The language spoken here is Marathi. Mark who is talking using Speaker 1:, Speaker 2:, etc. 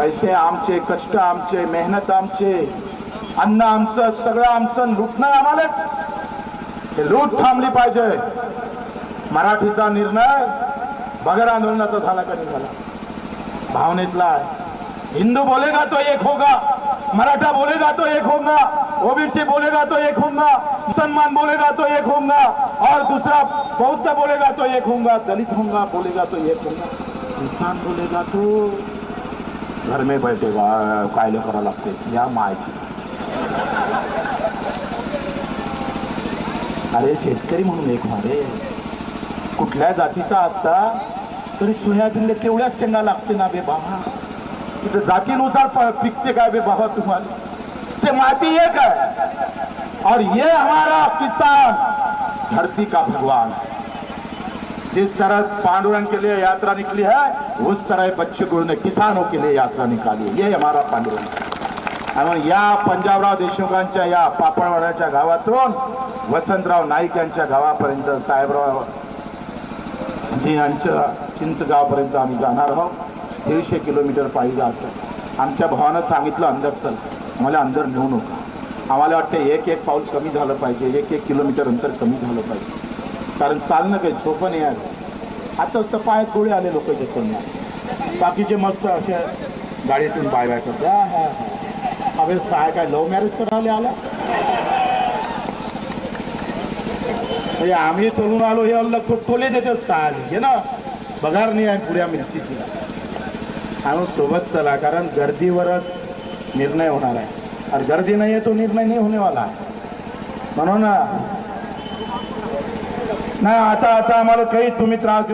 Speaker 1: पैसे आमचे कष्ट आमचे मेहनत आमचे. अन्न आमचं सगळं आमचं लुटणार आम्हालाच हे लूट थांबली पाहिजे. मराठीचा निर्णय बगर आंदोलनाचा झाला का निघाला भावनेतला आहे. हिंदू बोलेगा तो एक होगा मराठा बोलेगा तो एक होगा ओबीसी बोलेगा तो एक होगा मुसलमान बोलेगा तो एक होगा और दूसरा बौद्ध बोलेगा तो एक होगा दलित होगा बोलेगा तो एक होगा किसान बोलेगा तो घर में बैठेगा कायले करावं लागते? या माहिती अरे शेतकरी म्हणून एक मारे कुठल्या जातीचा असता तरी सोयाबीनला तेवढ्याच शेंगा लागते ना बे बाबा. तिथं जातीनुसार पिकते काय बे बाबा तुम्हाला? ते माती एक है और ये हमारा किसान धरती का भगवान. जिस तरह पांडुरंग के लिए यात्रा निकली है उस तरह बच्चे गुरु ने किसानों के लिए यात्रा निकाली है। ये हमारा पांडुरंग आणि या पंजाबराव देशमुखांच्या या पापडवाड्याच्या गावातून वसंतराव नाईक यांच्या गावापर्यंत साहेबराव जी यांच्या चिंचगावपर्यंत आम्ही जाणार आहोत. दीडशे किलोमीटर पायी जायचं आमच्या भावानं सांगितलं अंदर चल. मला अंदर नेऊ नका. आम्हाला वाटतं एक एक पाऊल कमी झालं पाहिजे एक एक किलोमीटर अंतर कमी झालं पाहिजे. कारण चालणं काही सोपं नाही आहे. आता असतं पायात गोळे आले लोक त्याच्यातून बाकीचे मस्त असे गाडीतून बाय बाय करतात. हा हा काय काय लव्ह मॅरेज करायला आला म्हणजे आम्ही चलून आलो हे अल्ल टोले देते आले हे ना पगार नाही आहे पुढे आम्ही मिरचीची आम्ही सोबत चला कारण गर्दीवरच निर्णय होणार आहे. आणि गर्दी नाही आहे तो निर्णय नाही होणेवाला. आहे म्हणून नाही आता आता आम्हाला काहीच तुम्ही त्रास